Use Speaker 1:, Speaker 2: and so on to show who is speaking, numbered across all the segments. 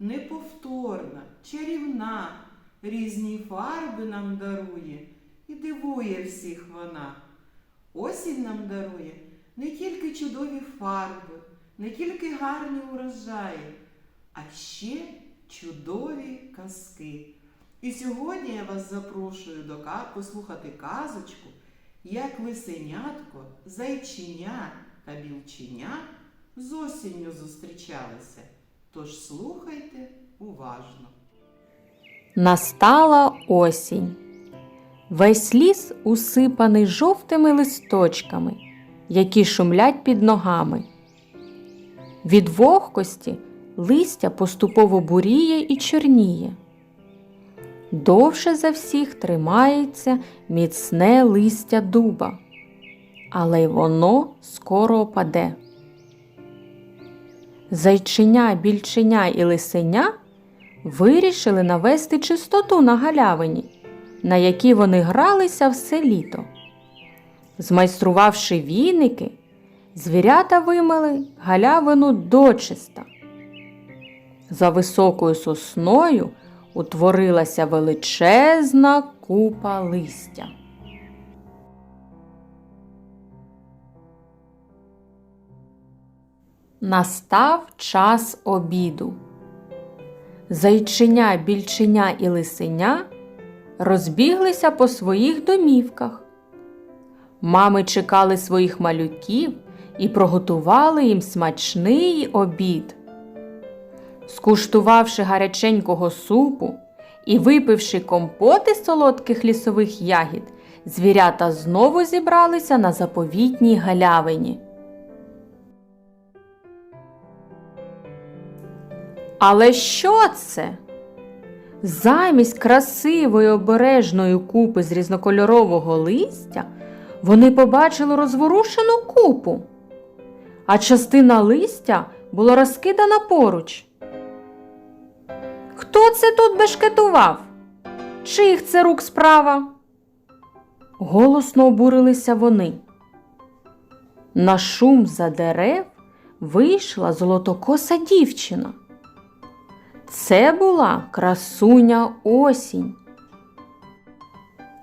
Speaker 1: неповторна, чарівна, різні фарби нам дарує і дивує всіх вона. Осінь нам дарує не тільки чудові фарби, не тільки гарні урожаї, а ще чудові казки. І сьогодні я вас запрошую до послухати казочку, як лисенятко, зайчиня та білчиня з осінню зустрічалися. Тож слухайте уважно.
Speaker 2: Настала осінь. Весь ліс усипаний жовтими листочками, які шумлять під ногами. Від вогкості листя поступово буріє і чорніє. Довше за всіх тримається міцне листя дуба, але й воно скоро опаде. Зайчиня, більчиня і лисеня вирішили навести чистоту на галявині, на якій вони гралися все літо. Змайструвавши віники, звірята вимили галявину дочиста. За високою сосною утворилася величезна купа листя. Настав час обіду. Зайчиня, більчиня і лисеня розбіглися по своїх домівках. Мами чекали своїх малюків і приготували їм смачний обід. Скуштувавши гаряченького супу і випивши компоти солодких лісових ягід, звірята знову зібралися на заповітній галявині. Але що це? Замість красивої обережної купи з різнокольорового листя вони побачили розворушену купу, а частина листя була розкидана поруч. Хто це тут бешкетував? Чиїх це рук справа? Голосно обурилися вони. На шум за дерев вийшла золотокоса дівчина. Це була красуня осінь.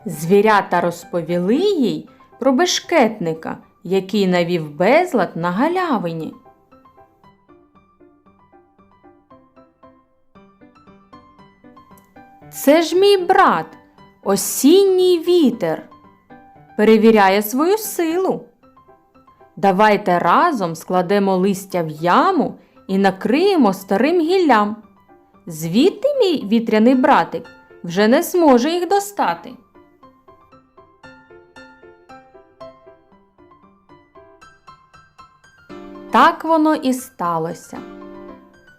Speaker 2: Звірята розповіли їй про бешкетника, який навів безлад на галявині. Це ж мій брат, осінній вітер, перевіряє свою силу. Давайте разом складемо листя в яму і накриємо старим гіллям. Звідти мій вітряний братик вже не зможе їх достати. Так воно і сталося.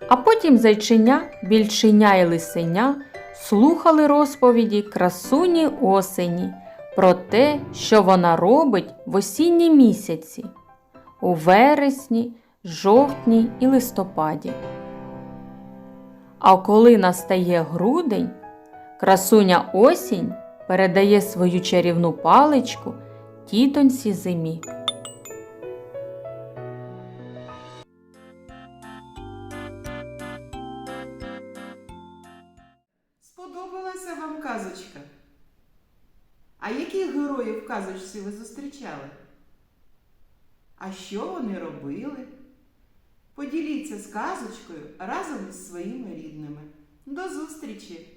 Speaker 2: А потім зайчиня, більчиня і лисеня слухали розповіді красуні осені про те, що вона робить в осінні місяці у вересні, жовтні і листопаді. А коли настає грудень, красуня осінь передає свою чарівну паличку тітоньці зимі.
Speaker 1: Сподобалася вам казочка? А яких героїв казочці ви зустрічали? А що вони робили? Поділіться з казочкою разом із своїми рідними. До зустрічі!